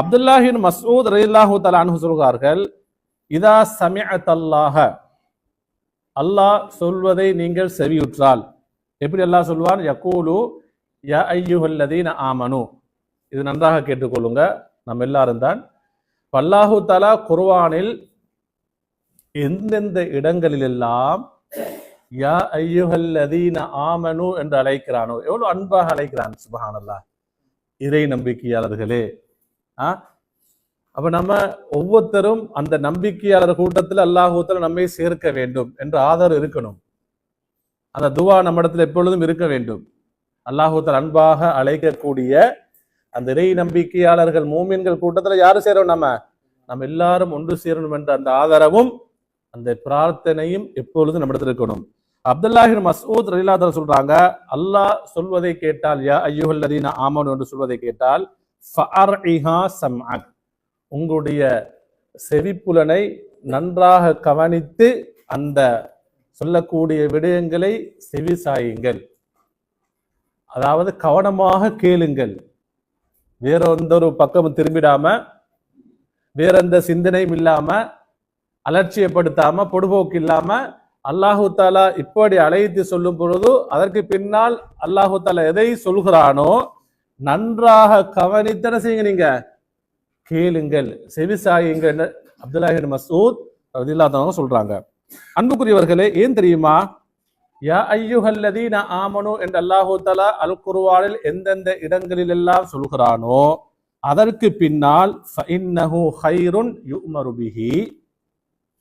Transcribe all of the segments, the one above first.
அப்துல்லாஹின் மசூத் ரலியல்லாஹு தலா அன்ஹு சொல்கிறார்கள் இதா சமிஅத்தல்லாஹ. அல்லாஹ் சொல்வதை நீங்கள் செவியுற்றால். எப்படி அல்லாஹ் சொல்வான்? யக்கூலு ய ஐயுஹல்லதீன ஆமனு. இது நன்றாக கேட்டுக்கொள்ளுங்க. நம்ம எல்லாரும் தான். அல்லாஹு தலா குர்வானில் எந்தெந்த இடங்களிலெல்லாம் யா ஐயுஹல்லதீன ஆமனு என்று அழைக்கிறானோ எவ்வளோ அன்பாக அழைக்கிறான் சுபஹானல்லா இறை நம்பிக்கையாளர்களே அப்ப நம்ம ஒவ்வொருத்தரும் அந்த நம்பிக்கையாளர் கூட்டத்தில் அல்லாஹூத்தில் நம்மை சேர்க்க வேண்டும் என்ற ஆதரவு இருக்கணும். அந்த துவா நம்ம இடத்துல எப்பொழுதும் இருக்க வேண்டும். அல்லாஹூத்தல் அன்பாக அழைக்கக்கூடிய அந்த இறை நம்பிக்கையாளர்கள் மூமின்கள் கூட்டத்துல யாரு சேரும் நம்ம? நம்ம எல்லாரும் ஒன்று சேரணும் என்ற அந்த ஆதரவும் அந்த பிரார்த்தனையும் எப்பொழுதும் நம்ம இடத்துல இருக்கணும் அப்துல்லாஹின் மசூத் ரலிலாதர் சொல்றாங்க அல்லாஹ் சொல்வதை கேட்டால் யா ஐயுஹல்லதீன ஆமன் என்று சொல்வதை கேட்டால் சம்அக் உங்களுடைய செவிப்புலனை நன்றாக கவனித்து அந்த சொல்லக்கூடிய விடயங்களை செவி சாயுங்கள். அதாவது கவனமாக கேளுங்கள். வேற எந்த ஒரு பக்கம் திரும்பிடாம வேற எந்த சிந்தனையும் இல்லாம அலட்சியப்படுத்தாம பொடுபோக்கு இல்லாம அல்லாஹு தாலா இப்படி அழைத்து சொல்லும் பொழுது அதற்கு பின்னால் அல்லாஹு தாலா எதை சொல்கிறானோ நன்றாக கவனித்தன செய்யுங்க நீங்க. கேளுங்கள். செவிசாயுங்கள் அப்துல்லாஹின் மசூத் ரதில்லாதவங்க சொல்றாங்க. அன்புக்குரியவர்களே ஏன் தெரியுமா? யா ஐயுஹல்லதீன ஆமனு என்று அல்லாஹு தலா அல் குருவானில் எந்தெந்த இடங்களில் எல்லாம் சொல்கிறானோ அதற்கு பின்னால் ஃபஇன்னஹு ஹைருன்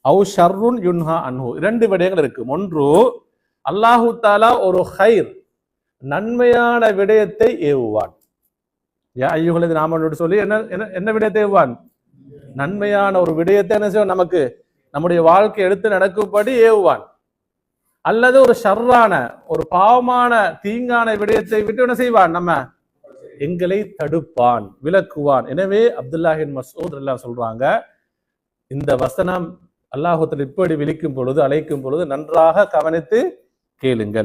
அவு ஷர்ருன் யுன்ஹா அன்ஹு. இரண்டு விடயங்கள் இருக்கு. ஒன்று அல்லாஹு தாலா ஒரு ஹைர் நன்மையான விடயத்தை ஏவுவான். யா ஐயுகளது நாமனோடு சொல்லி என்ன என்ன என்ன விடயத்தை ஏவுவான் நன்மையான ஒரு விடயத்தை என்ன செய்வான் நமக்கு? நம்முடைய வாழ்க்கை எடுத்து நடக்கும்படி ஏவுவான். அல்லது ஒரு ஷர்ரான ஒரு பாவமான தீங்கான விடயத்தை விட்டு என்ன செய்வான்? நம்ம எங்களை தடுப்பான் விளக்குவான் எனவே அப்துல்லாஹின் மசூத் எல்லாம் சொல்றாங்க இந்த வசனம் அல்லாஹுத்தல் இப்படி விழிக்கும் பொழுது அழைக்கும் பொழுது நன்றாக கவனித்து கேளுங்கள்.